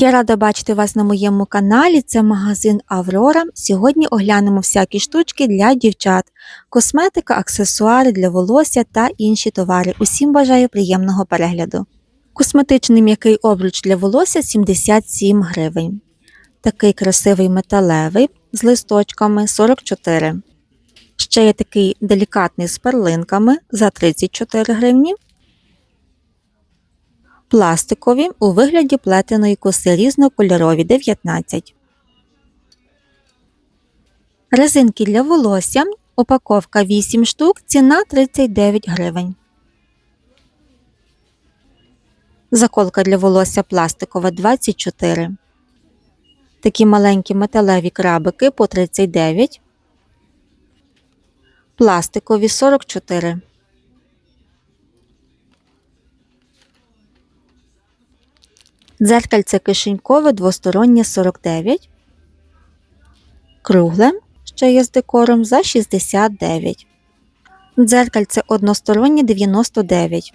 Я рада бачити вас на моєму каналі. Це магазин Аврора. Сьогодні оглянемо всякі штучки для дівчат, косметика, аксесуари для волосся та інші товари. Усім бажаю приємного перегляду. Косметичний м'який обруч для волосся 77 гривень. Такий красивий металевий з листочками 44. Ще є такий делікатний з перлинками за 34 гривні пластикові у вигляді плетеної коси різнокольорові 19. Резинки для волосся. Упаковка 8 штук, ціна 39 гривень. Заколка для волосся пластикова 24. Такі маленькі металеві крабики по 39. Пластикові 44. Дзеркальце кишенькове двостороннє 49. Кругле, ще є з декором за 69. Дзеркальце одностороннє 99.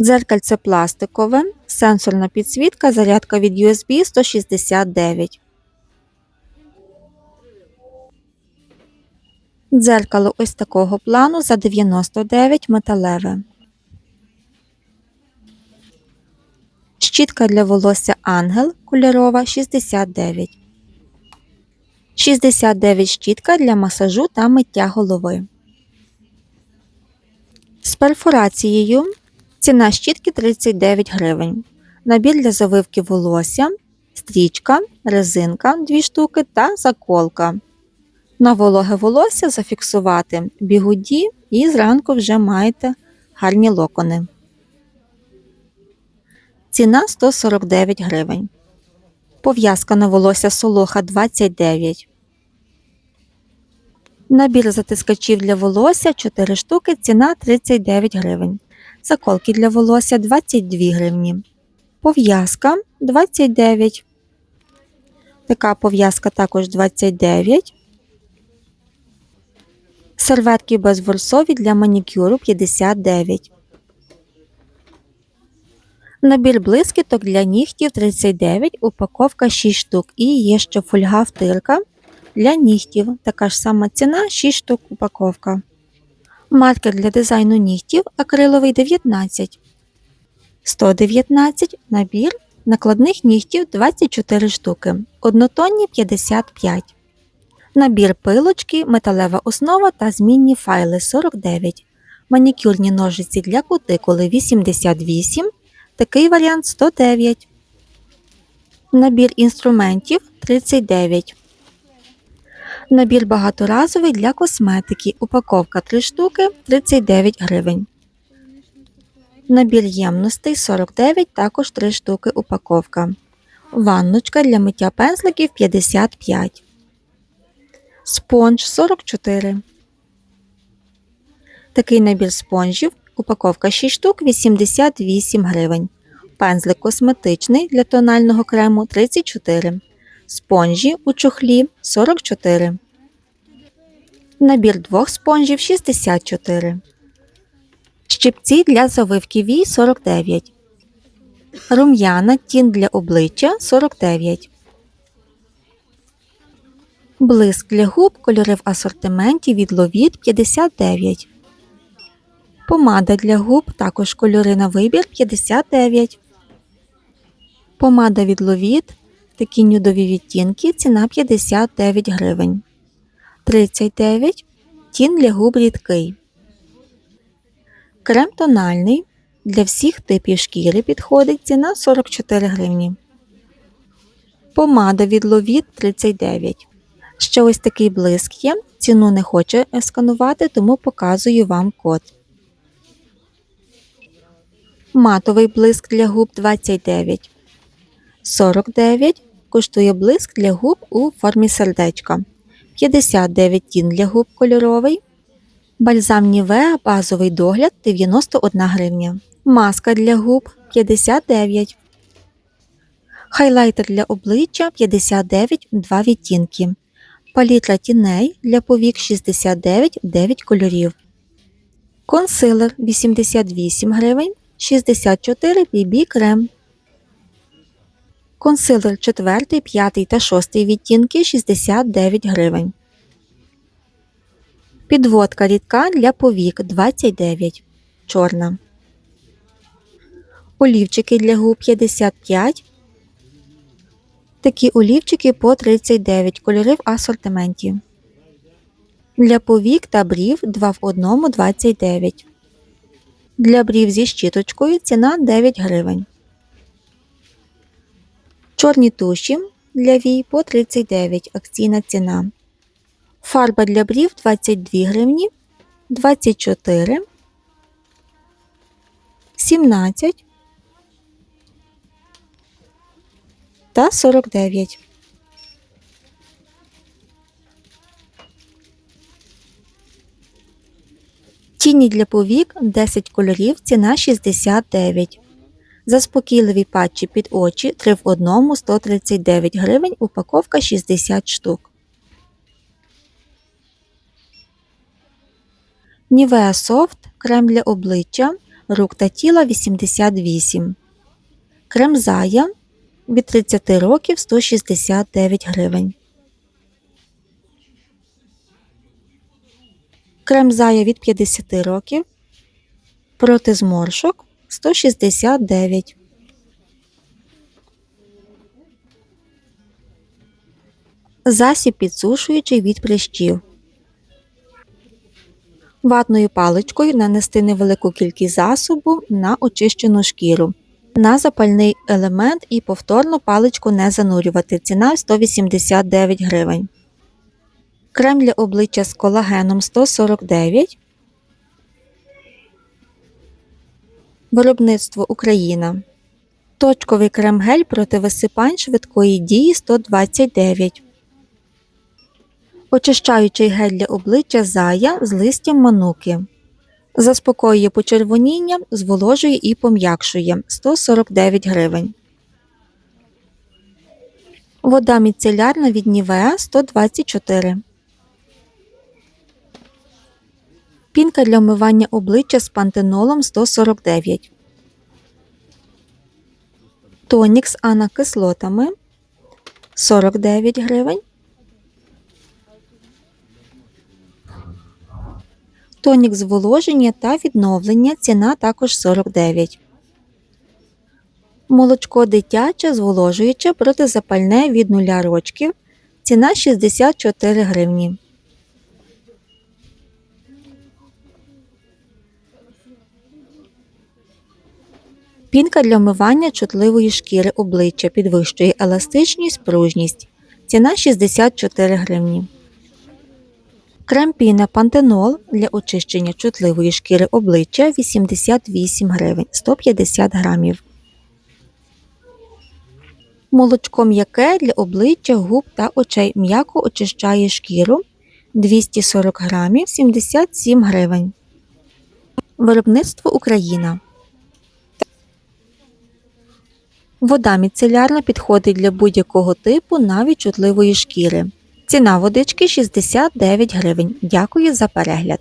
Дзеркальце пластикове, сенсорна підсвітка, зарядка від USB 169. Дзеркало ось такого плану за 99 металеве. Щітка для волосся Ангел кольорова 69. 69 щітка для масажу та миття голови. З перфорацією ціна щітки 39 гривень. Набір для завивки волосся, стрічка, резинка 2 штуки та заколка. На вологе волосся зафіксувати бігуді і зранку вже маєте гарні локони. Ціна 149 гривень. Пов'язка на волосся солоха 29. Набір затискачів для волосся 4 штуки. Ціна 39 гривень. Заколки для волосся 22 гривні. Пов'язка 29. Така пов'язка також 29. Серветки безворсові для манікюру 59. Набір блискіток для нігтів 39, упаковка 6 штук. І є ще фольга втирка для нігтів. Така ж сама ціна 6 штук упаковка. Маркер для дизайну нігтів акриловий 19. 119 набір накладних нігтів 24 штуки. Однотонні 55. Набір пилочки, металева основа та змінні файли 49. Манікюрні ножиці для кутикули 88. Такий варіант 109. Набір інструментів 39. Набір багаторазовий для косметики. Упаковка 3 штуки 39 гривень. Набір ємностей 49, також 3 штуки упаковка. Ванночка для миття пензликів 55. Спонж 44. Такий набір спонжів Упаковка 6 штук 88 гривень. Пензлик косметичний для тонального крему 34. Спонжі у чохлі 44. Набір двох спонжів 64. Щипці для завивки вій 49. Рум'яна тін для обличчя 49. Блиск для губ кольори в асортименті від ловіт 59. Помада для губ також кольори на вибір 59. Помада від Ловіт. Такі нюдові відтінки. Ціна 59 гривень. 39. Тін для губ рідкий. Крем тональний. Для всіх типів шкіри підходить. Ціна 44 гривні. Помада від Ловіт 39. Ще ось такий блиск є. Ціну не хоче сканувати, тому показую вам код. Матовий блиск для губ 29. 49 коштує блиск для губ у формі сердечка. 59 тін для губ кольоровий. Бальзам Нівеа базовий догляд 91 гривня. Маска для губ 59. Хайлайтер для обличчя 59 2 відтінки. Палітра тіней для повік 69 9 кольорів. Консилер 88 гривень. 64 BB крем. Консилер 4, 5 та 6 відтінки 69 гривень. Підводка рідка для повік 29. Чорна. Олівчики для губ 55. Такі олівчики по 39. Кольори в асортименті. Для повік та брів 2 в 1 29. Для брів зі щіточкою ціна 9 гривень. Чорні туші для вій по 39 акційна ціна. Фарба для брів 22 гривні, 24, 17 та 49. Тіні для повік 10 кольорів, ціна 69. Заспокійливі патчі під очі 3 в 1 139 гривень, упаковка 60 штук. Nivea Soft крем для обличчя, рук та тіла 88. Крем Зая від 30 років 169 гривень. Крем від 50 років проти зморшок 169. Засіб підсушуючий від прищів. Ватною паличкою нанести невелику кількість засобу на очищену шкіру. На запальний елемент і повторно паличку не занурювати. Ціна 189 гривень. Крем для обличчя з колагеном 149. Виробництво Україна. Точковий крем-гель проти висипань швидкої дії 129. Очищаючий гель для обличчя зая з листям мануки. Заспокоює почервоніння, зволожує і пом'якшує 149 гривень. Вода міцелярна від Нівеа 124. Пінка для вмивання обличчя з пантенолом 149. Тонік з анакислотами 49 гривень. Тонік зволоження та відновлення ціна також 49. Молочко дитяче зволожуюче протизапальне від 0 рочків. Ціна 64 гривні. Пінка для вмивання чутливої шкіри обличчя підвищує еластичність, пружність. Ціна 64 гривні. Крем-піна пантенол для очищення чутливої шкіри обличчя 88 гривень 150 грамів. Молочко м'яке для обличчя, губ та очей м'яко очищає шкіру 240 грамів 77 гривень. Виробництво Україна. Вода міцелярна підходить для будь-якого типу, навіть чутливої шкіри. Ціна водички 69 гривень. Дякую за перегляд.